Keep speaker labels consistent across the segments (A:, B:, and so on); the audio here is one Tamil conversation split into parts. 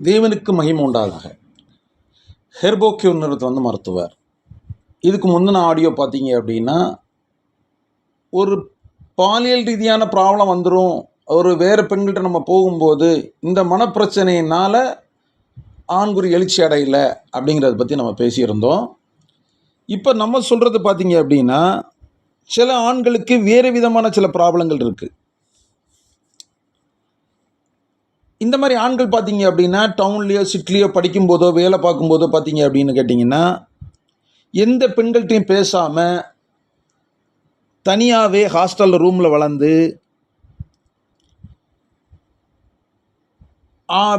A: தேவனுக்கு மகிமை உண்டாதாக ஹெர்போக்கியூ நிறுவனத்தை வந்து மருத்துவர். இதுக்கு முந்தின ஆடியோ பார்த்தீங்க அப்படின்னா ஒரு பாலியல் ரீதியான ப்ராப்ளம் வந்துடும் ஒரு வேறு பெண்கள்கிட்ட நம்ம போகும்போது இந்த மனப்பிரச்சனையினால் ஆண்குறி எழுச்சி அடையல அப்படிங்கிறத பற்றி நம்ம பேசியிருந்தோம். இப்போ நம்ம சொல்கிறது பார்த்தீங்க அப்படின்னா சில ஆண்களுக்கு வேறு விதமான சில ப்ராப்ளங்கள் இருக்குது இந்த மாதிரி ஆண்கள் பார்த்தீங்க அப்படின்னா டவுன்லேயோ சிட்டிலேயோ படிக்கும்போதோ வேலை பார்க்கும்போதோ பார்த்தீங்க அப்படின்னு கேட்டிங்கன்னா எந்த பெண்கள்கிட்டையும் பேசாமல் தனியாகவே ஹாஸ்டலில் ரூமில் வளர்ந்து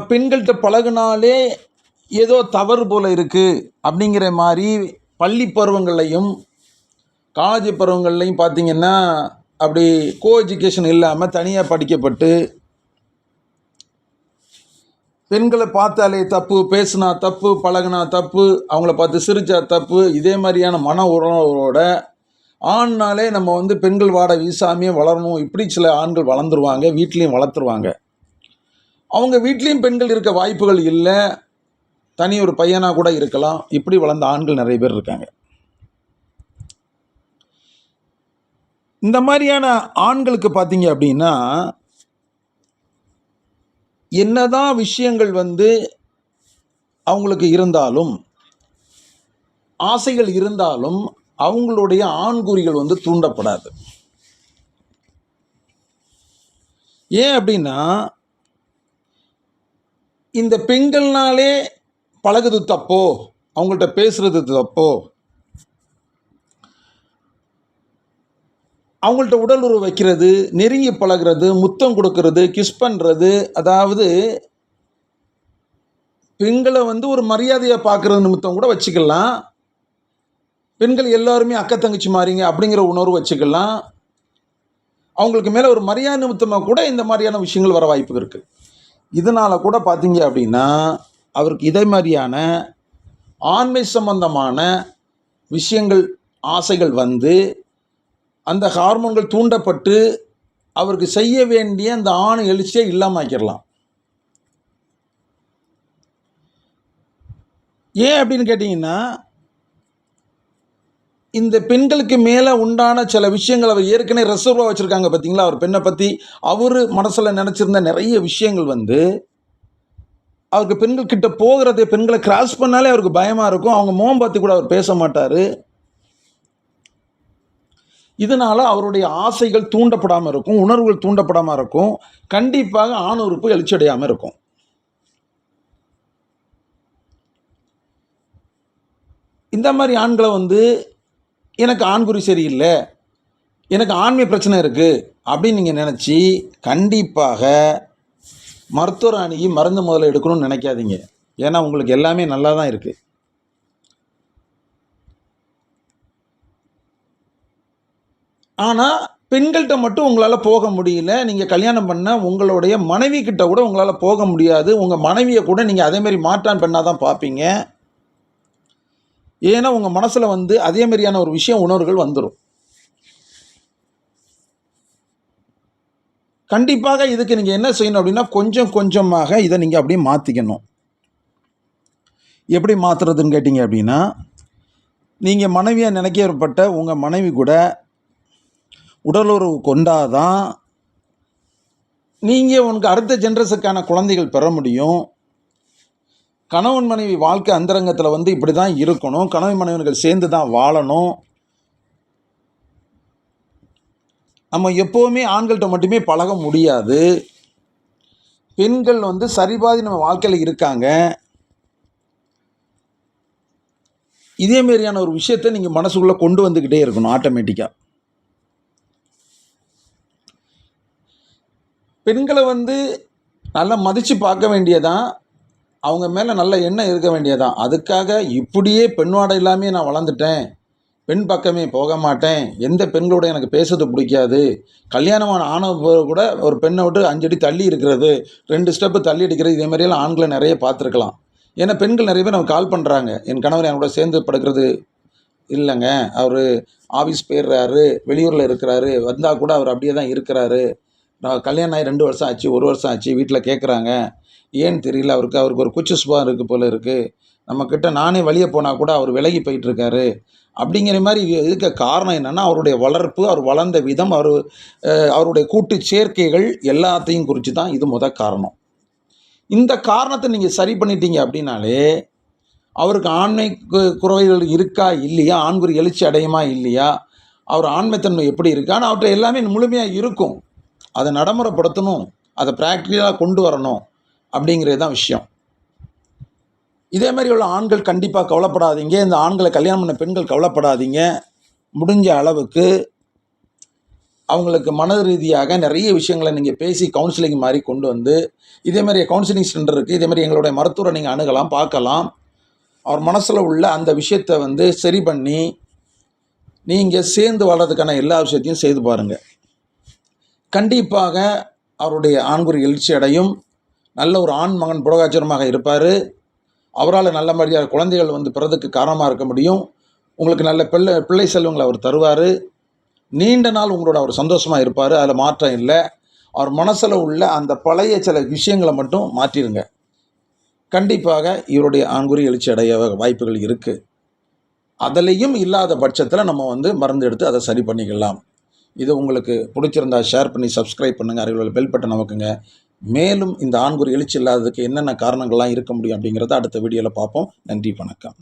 A: பெண்கள்கிட்ட பழகுனாலே ஏதோ தவறு போல் இருக்குது அப்படிங்கிற மாதிரி பள்ளி பருவங்கள்லையும் காலேஜ் பருவங்கள்லையும் பார்த்திங்கன்னா அப்படி கோ எஜுகேஷன் இல்லாமல் தனியாக படிக்கப்பட்டு பெண்களை பார்த்தாலே தப்பு பேசுனா தப்பு பழகுனா தப்பு அவங்கள பார்த்து சிரித்தா தப்பு இதே மாதிரியான மன உறவோட ஆண்னாலே நம்ம வந்து பெண்கள் வாட வீசாமையே வளரணும். இப்படி சில ஆண்கள் வளர்ந்துருவாங்க வீட்லேயும் வளர்த்துருவாங்க. அவங்க வீட்லேயும் பெண்கள் இருக்க வாய்ப்புகள் இல்லை. தனி ஒரு பையனாக கூட இருக்கலாம். இப்படி வளர்ந்த ஆண்கள் நிறைய பேர் இருக்காங்க. இந்த மாதிரியான ஆண்களுக்கு பார்த்தீங்க அப்படின்னா என்னதான் விஷயங்கள் வந்து அவங்களுக்கு இருந்தாலும் ஆசைகள் இருந்தாலும் அவங்களுடைய ஆண்குறிகள் வந்து தூண்டப்படாது. ஏன் அப்படின்னா இந்த பெண்கள்னாலே பழகுது தப்போ அவங்கள்ட்ட பேசுறது தப்போ அவங்கள்ட்ட உடல் உறவு வைக்கிறது நெருங்கி பழகுறது முத்தம் கொடுக்கறது கிஸ் பண்ணுறது அதாவது பெண்களை வந்து ஒரு மரியாதையாக பார்க்குறது நிமித்தம் கூட வச்சுக்கலாம். பெண்கள் எல்லாருமே அக்க தங்கச்சி மாறிங்க அப்படிங்கிற உணர்வு வச்சுக்கலாம். அவங்களுக்கு மேலே ஒரு மரியாதை நிமித்தமாக கூட இந்த மாதிரியான விஷயங்கள் வர வாய்ப்பு இருக்குது இதனால் கூட பார்த்தீங்க அப்படின்னா அவருக்கு இதே மாதிரியான ஆண்மை சம்பந்தமான விஷயங்கள் ஆசைகள் வந்து அந்த ஹார்மோன்கள் தூண்டப்பட்டு அவருக்கு செய்ய வேண்டிய அந்த ஆண் எழுச்சியை இல்லாமல் ஆக்கிடலாம் ஏன் அப்படின்னு கேட்டிங்கன்னா இந்த பெண்களுக்கு மேலே உண்டான சில விஷயங்கள் அவர் ஏற்கனவே ரிசர்வாக வச்சுருக்காங்க பார்த்தீங்களா அவர் பெண்ணை பற்றி அவர் மனசில் நினச்சிருந்த நிறைய விஷயங்கள் வந்து அவருக்கு பெண்கள் கிட்ட போகிறதே பெண்களை கிராஸ் பண்ணாலே அவருக்கு பயமாக இருக்கும். அவங்க மோம் பார்த்து கூட அவர் பேச மாட்டார். இதனால் அவருடைய ஆசைகள் தூண்டப்படாமல் இருக்கும் உணர்வுகள் தூண்டப்படாமல் இருக்கும் கண்டிப்பாக ஆண் உறுப்பு எழுச்சியடையாமல் இருக்கும். இந்த மாதிரி ஆண்களை வந்து எனக்கு ஆண்குறி சரியில்லை எனக்கு ஆண்மை பிரச்சனை இருக்குது அப்படின்னு நீங்கள் நினச்சி கண்டிப்பாக மருத்துவர் அணுகி மருந்து முதல்ல எடுக்கணும்னு நினைக்காதீங்க. ஏன்னா உங்களுக்கு எல்லாமே நல்லா தான் இருக்குது ஆனால் பெண்கள்கிட்ட மட்டும் உங்களால் போக முடியல. நீங்கள் கல்யாணம் பண்ண உங்களுடைய மனைவி கிட்ட கூட உங்களால் போக முடியாது. உங்கள் மனைவியை கூட நீங்கள் அதேமாரி மாற்றான் பெண்ணாக தான் பார்ப்பீங்க ஏன்னா உங்கள் மனசில் வந்து அதே மாதிரியான ஒரு விஷயம் உணர்வுகள் வந்துடும் கண்டிப்பாக இதுக்கு நீங்கள் என்ன செய்யணும் அப்படின்னா கொஞ்சம் கொஞ்சமாக இதை நீங்கள் அப்படியே மாற்றிக்கணும் எப்படி மாற்றுறதுன்னு கேட்டிங்க அப்படின்னா நீங்கள் மனைவியாக நினைக்கப்பட்ட உங்கள் மனைவி கூட உடலுறவு கொண்டாதான் நீங்கள் உனக்கு அடுத்த ஜென்ரஸுக்கான குழந்தைகள் பெற முடியும். கணவன் மனைவி வாழ்க்கை அந்தரங்கத்தில் வந்து இப்படி தான் இருக்கணும். கணவன் மனைவர்கள் சேர்ந்து தான் வாழணும். நம்ம எப்போவுமே ஆண்கள்கிட்ட மட்டுமே பழக முடியாது. பெண்கள் வந்து சரிபாதி நம்ம வாழ்க்கையில் இருக்காங்க. இதே மாதிரியான ஒரு விஷயத்தை நீங்கள் மனசுக்குள்ளே கொண்டு வந்துக்கிட்டே இருக்கணும் ஆட்டோமேட்டிக்காக பெண்களை வந்து நல்லா மதித்து பார்க்க வேண்டியதான் அவங்க மேலே நல்ல எண்ணம் இருக்க வேண்டியதான் அதுக்காக இப்படியே பெண்வாடை இல்லாமே நான் வளர்ந்துட்டேன். பெண் பக்கமே போக மாட்டேன். எந்த பெண்களோட எனக்கு பேசுறது பிடிக்காது. கல்யாணமான ஆன பிறகு கூட ஒரு பெண்ணை விட்டு அஞ்சடி தள்ளி இருக்கிறது ரெண்டு ஸ்டெப்பு தள்ளி அடிக்கிறது இதே மாதிரியெல்லாம் ஆண்களை நிறைய பார்த்துருக்கலாம். ஏன்னா பெண்கள் நிறைய பேர் நம்ம கால் பண்ணுறாங்க என் கணவர் என் கூட சேர்ந்து படுக்கிறது இல்லைங்க. அவர் ஆஃபீஸ் போயிடுறாரு வெளியூரில் இருக்கிறாரு வந்தால் கூட அவர் அப்படியே தான் இருக்கிறாரு. நான் கல்யாணம் ஆகி ரெண்டு வருஷம் ஆச்சு ஒரு வருஷம் ஆச்சு வீட்டில் கேட்குறாங்க ஏன்னு தெரியல அவருக்கு அவருக்கு ஒரு குச்சி சுபாவம் இருக்குது போல் இருக்குது நம்மக்கிட்ட நானே வெளியே போனால் கூட அவர் விலகி போயிட்டுருக்காரு. அப்படிங்கிற மாதிரி இருக்க காரணம் என்னென்னா அவருடைய வளர்ப்பு அவர் வளர்ந்த விதம் அவர் அவருடைய கூட்டு சேர்க்கைகள் எல்லாத்தையும் குறித்து தான் இது முத காரணம். இந்த காரணத்தை நீங்கள் சரி பண்ணிட்டீங்க அப்படின்னாலே அவருக்கு ஆண்மை கு- குறைகள் இருக்கா இல்லையா? ஆண்குறி எழுச்சி அடையுமா இல்லையா? அவர் ஆண்மைத்தன்மை எப்படி இருக்கு? ஆனால் அவர்கிட்ட எல்லாமே முழுமையாக இருக்கும். அதை நடைமுறைப்படுத்தணும் அதை ப்ராக்டிக்கலாக கொண்டு வரணும் அப்படிங்கிறது தான் விஷயம். இதே மாதிரி உள்ள ஆண்கள் கண்டிப்பாக கவலைப்படாதீங்க. இந்த ஆண்களை கல்யாணம் பண்ண பெண்கள் கவலைப்படாதீங்க. முடிஞ்ச அளவுக்கு அவங்களுக்கு மன ரீதியாக நிறைய விஷயங்களை நீங்கள் பேசி கவுன்சிலிங் மாதிரி கொண்டு வந்து இதே மாதிரி கவுன்சிலிங் சென்டர் இருக்குது இதே மாதிரி எங்களுடைய மருத்துவரை நீங்கள் அணுகலாம் பார்க்கலாம். அவர் மனசில் உள்ள அந்த விஷயத்தை வந்து சரி பண்ணி நீங்கள் சேர்ந்து வாழ்றதுக்கான எல்லா விஷயத்தையும் செய்து பாருங்கள் கண்டிப்பாக அவருடைய ஆண்குறி எழுச்சி அடையும். நல்ல ஒரு ஆண் மகன் புரோகாச்சரமாக இருப்பார். அவரால் நல்ல மாதிரியாக குழந்தைகள் வந்து பிறதுக்கு காரணமாக இருக்க முடியும். உங்களுக்கு நல்ல பிள்ளை பிள்ளை செல்வங்களை அவர் தருவார். நீண்ட நாள் உங்களோட அவர் சந்தோஷமாக இருப்பார். அதில் மாற்றம் இல்லை. அவர் மனசில் உள்ள அந்த பழைய சில விஷயங்களை மட்டும் மாற்றிடுங்க. கண்டிப்பாக இவருடைய ஆண்குறி எழுச்சி அடைய வாய்ப்புகள் இருக்குது அதுலேயும் இல்லாத பட்சத்தில் நம்ம வந்து மருந்து எடுத்து அதை சரி பண்ணிக்கலாம். இது உங்களுக்கு பிடிச்சிருந்தா ஷேர் பண்ணி சப்ஸ்கிரைப் பண்ணுங்கள் அருகில் உள்ள பெல் பட்டன் நமக்குங்க மேலும் இந்த ஆண்குறி எழுச்சி இல்லாததுக்கு என்னென்ன காரணங்கள்லாம் இருக்க முடியும் அப்படிங்கிறத அடுத்த வீடியோவில் பார்ப்போம். நன்றி வணக்கம்.